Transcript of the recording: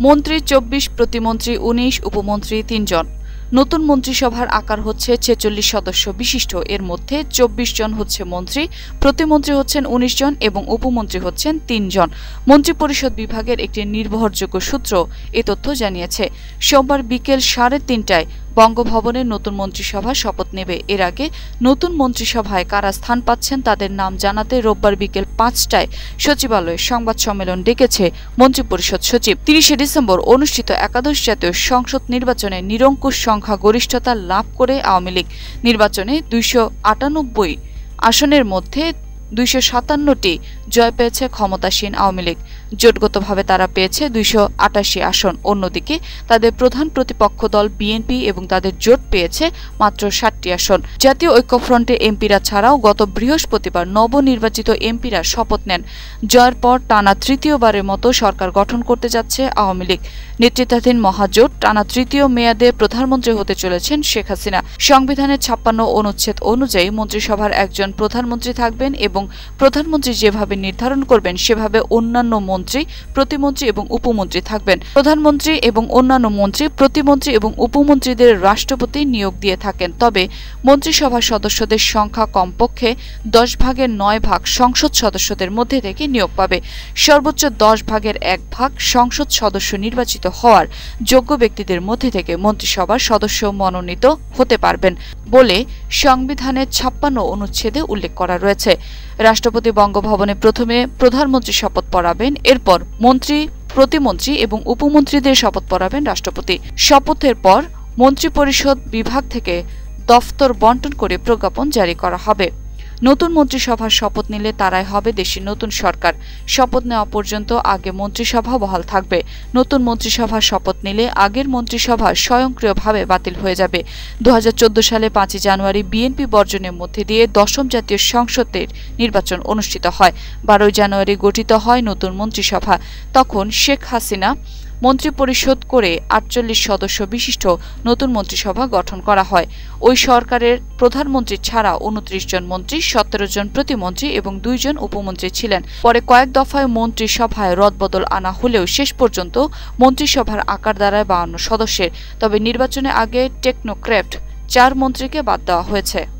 মন্ত্রী চব্বিশ প্রতিমন্ত্রী উনিশ উপমন্ত্রী তিনজন। নতুন মন্ত্রিসভার আকার হচ্ছে ছেচল্লিশ সদস্য বিশিষ্ট। এর মধ্যে চব্বিশ জন হচ্ছে মন্ত্রী, প্রতিমন্ত্রী হচ্ছেন উনিশ জন এবং উপমন্ত্রী হচ্ছেন তিনজন মন্ত্রিপরিষদ বিভাগের একটি নির্ভরযোগ্য সূত্র এ তথ্য জানিয়েছে। সোমবার বিকেল সাড়ে তিনটায় বঙ্গভবনের নতুন মন্ত্রিসভা শপথ নেবে। এর আগে নতুন মন্ত্রিসভায় কারা স্থান পাচ্ছেন তাদের নাম জানাতে রোববার বিকেল পাঁচটায় সচিবালয়ে সংবাদ সম্মেলন ডেকেছে মন্ত্রিপরিষদ সচিব। তিরিশে ডিসেম্বর অনুষ্ঠিত একাদশ জাতীয় সংসদ নির্বাচনে নিরঙ্কুশ সংখ্যা গরিষ্ঠতা লাভ করে আওয়ামী লীগ। নির্বাচনে দুইশো আটানব্বই আসনের মধ্যে দুইশো সাতান্নটি জয় পেয়েছে ক্ষমতাসীন আওয়ামী লীগ। জোটগতভাবে তারা পেয়েছে দুইশো আটাশি আসন। অন্যদিকে তাদের প্রধান প্রতিপক্ষ দল বিএনপি এবং তাদের জোট পেয়েছে মাত্র ষাটটি আসন। জাতীয় ঐক্যফ্রন্টে এমপিরা ছাড়াও গত বৃহস্পতিবার নবনির্বাচিত এমপিরা শপথ নেন। জয়ের পর টানা তৃতীয়বারের মতো সরকার গঠন করতে যাচ্ছে আওয়ামী লীগ। নেতৃত্বাধীন মহাজোট টানা তৃতীয় মেয়াদে প্রধানমন্ত্রী হতে চলেছেন শেখ হাসিনা। সংবিধানের ছাপ্পান্ন অনুচ্ছেদ অনুযায়ী মন্ত্রিসভার একজন প্রধানমন্ত্রী থাকবেন এবং প্রধানমন্ত্রী যেভাবে নির্ধারণ করবেন, সেভাবে অন্যান্য মন্ত্রী, প্রতিমন্ত্রী এবং উপমন্ত্রী থাকবেন। প্রধানমন্ত্রী এবং অন্যান্য মন্ত্রী, প্রতিমন্ত্রী এবং উপমন্ত্রীদের রাষ্ট্রপতি নিয়োগ দিয়ে থাকেন। তবে মন্ত্রিসভার সদস্যদের সংখ্যা কমপক্ষে দশ ভাগের নয় ভাগ সংসদ সদস্যদের মধ্যে থেকে নিয়োগ পাবে। সর্বোচ্চ দশ ভাগের এক ভাগ সংসদ সদস্য নির্বাচিত হওয়ার যোগ্য ব্যক্তিদের মধ্যে থেকে মন্ত্রিসভার সদস্য মনোনীত হতে পারবেন বলে সংবিধানের ছাপ্পান্ন অনুচ্ছেদে উল্লেখ করা রয়েছে। রাষ্ট্রপতি বঙ্গভবনে প্রথমে প্রধানমন্ত্রী শপথ পড়াবেন, এরপর মন্ত্রী, প্রতিমন্ত্রী এবং উপমন্ত্রীদের শপথ পড়াবেন রাষ্ট্রপতি। শপথের পর মন্ত্রিপরিষদ বিভাগ থেকে দফতর বন্টন করে প্রজ্ঞাপন জারি করা হবে। নতুন মন্ত্রিসভার শপথ নিলে তারাই হবে দেশের নতুন সরকার। শপথ নেওয়া পর্যন্ত আগে মন্ত্রিসভা বহাল থাকবে। নতুন মন্ত্রিসভার শপথ নিলে আগের মন্ত্রিসভা স্বয়ংক্রিয়ভাবে বাতিল হয়ে যাবে। দু হাজার চোদ্দ সালে পাঁচই জানুয়ারি বিএনপি বর্জনের মধ্যে দিয়ে দশম জাতীয় সংসদের নির্বাচন অনুষ্ঠিত হয়। বারোই জানুয়ারি গঠিত হয় নতুন মন্ত্রিসভা। তখন শেখ হাসিনা মন্ত্রিপরিষদ করে আটচল্লিশ সদস্য বিশিষ্ট নতুন মন্ত্রিসভা গঠন করা হয়। ওই সরকারের প্রধানমন্ত্রী ছাড়া উনত্রিশ জন মন্ত্রী, সতেরো জন প্রতিমন্ত্রী এবং দুইজন উপমন্ত্রী ছিলেন। পরে কয়েক দফায় মন্ত্রিসভায় রদবদল আনা হলেও শেষ পর্যন্ত মন্ত্রিসভার আকার দাঁড়ায় বাহান্ন সদস্যের। তবে নির্বাচনে আগে টেকনোক্র্যাফট চার মন্ত্রীকে বাদ দেওয়া হয়েছে।